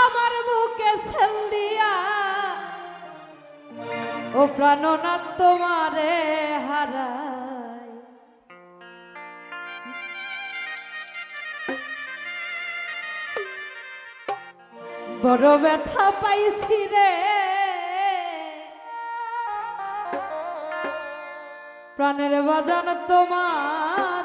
আমার বুকে ছেল দিয়া। ও প্রাণনাথ তোমারে হারাই। বড় ব্যথা পাইছি রে। প্রাণের বাজান তোমার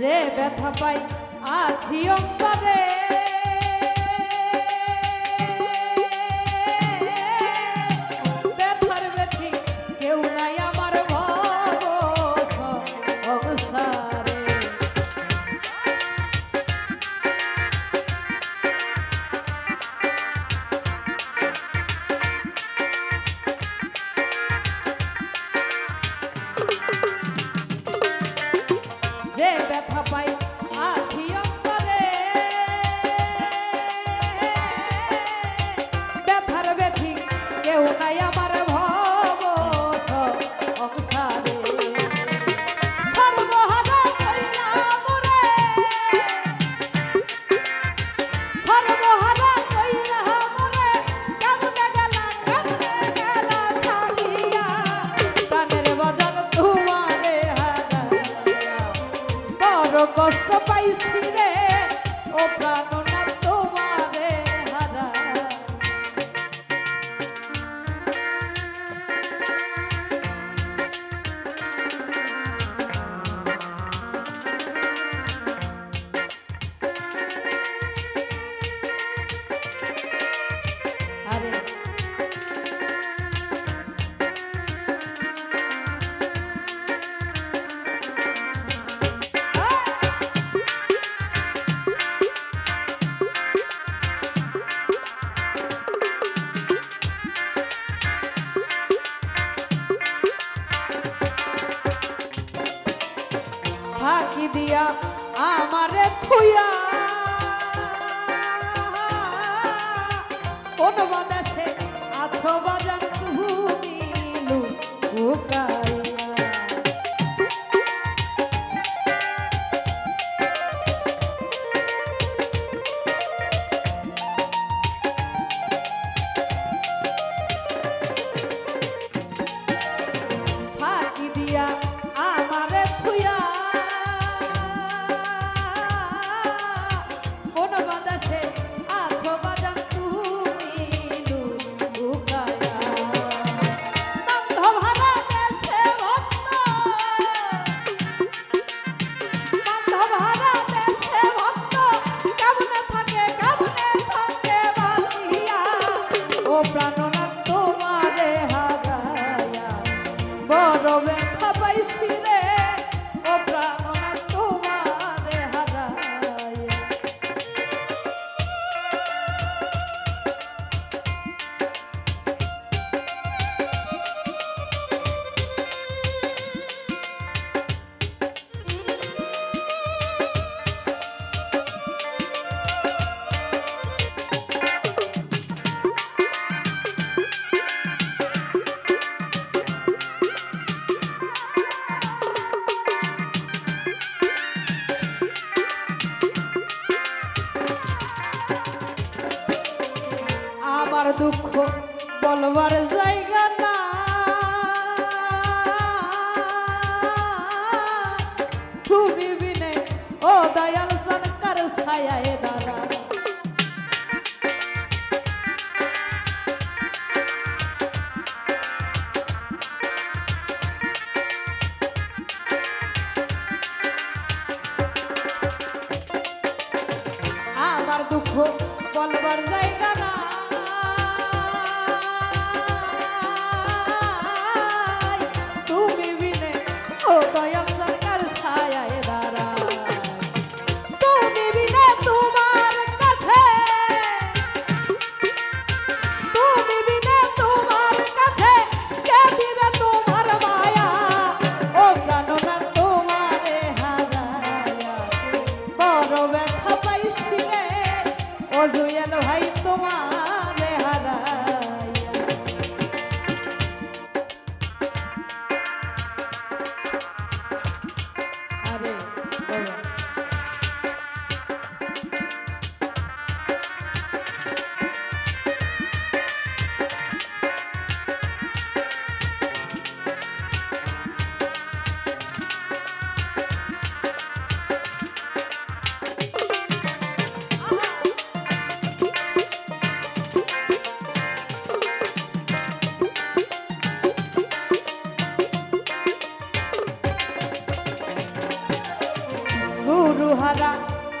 যে ব্যথা পাই আছি অন্তরে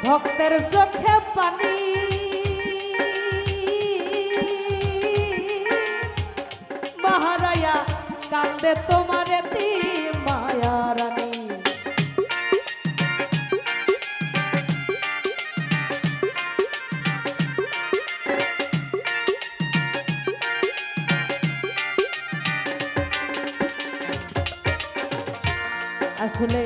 ভক্তের চোখে পানি। মহারায়া কান্দে তোমার মায়া রানী আসলে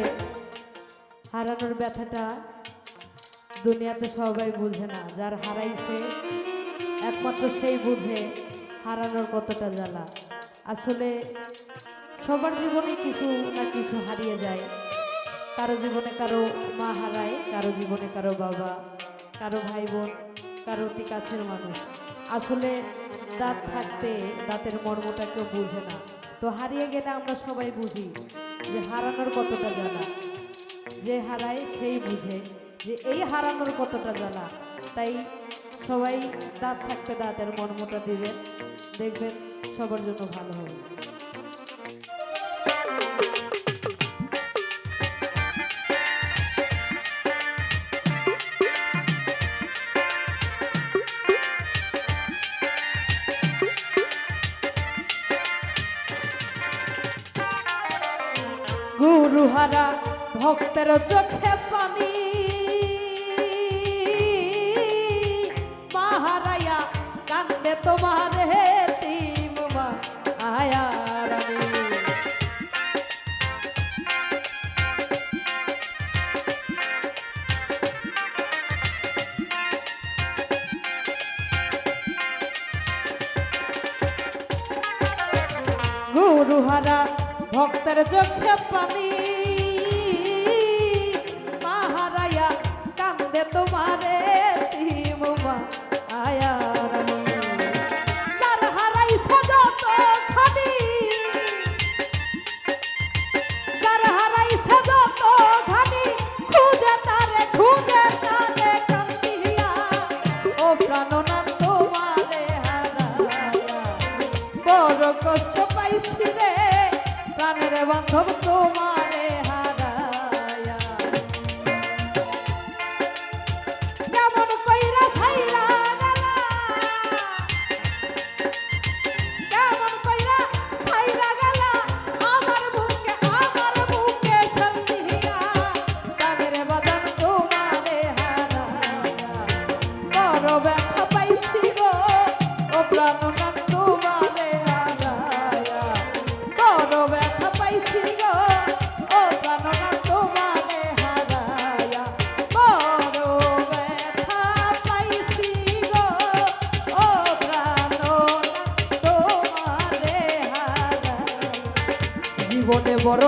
দুনিয়াতে সবাই বুঝে না, যার হারাইছে একমাত্র সেই বুঝে হারানোর কতটা জ্বালা। আসলে সবার জীবনে কিছু না কিছু হারিয়ে যায়। কারও জীবনে কারও মা হারায়, কারও জীবনে কারও বাবা, কারও ভাই বোন কারও অতি কাছের মানুষ। আসলে দাঁত থাকতে দাঁতের মর্মটা কেউ বুঝে না। তো হারিয়ে গেলে আমরা সবাই বুঝি যে হারানোর কতটা জ্বালা। যে হারায় সেই বুঝে। যে এই হারানোর কতটা জ্বালা তাই সবাই দাঁত থাকতে দাঁতের মর্মটা দিবেন দেখবেন সবার জন্য ভালো হবে। গুরুহারা ভক্তের চোখে পানি। তোমার হে তিমা আয়া গুরুহারা ভক্তের চোখে পানি। মাহারায়া কান্দে তোমারে। বড়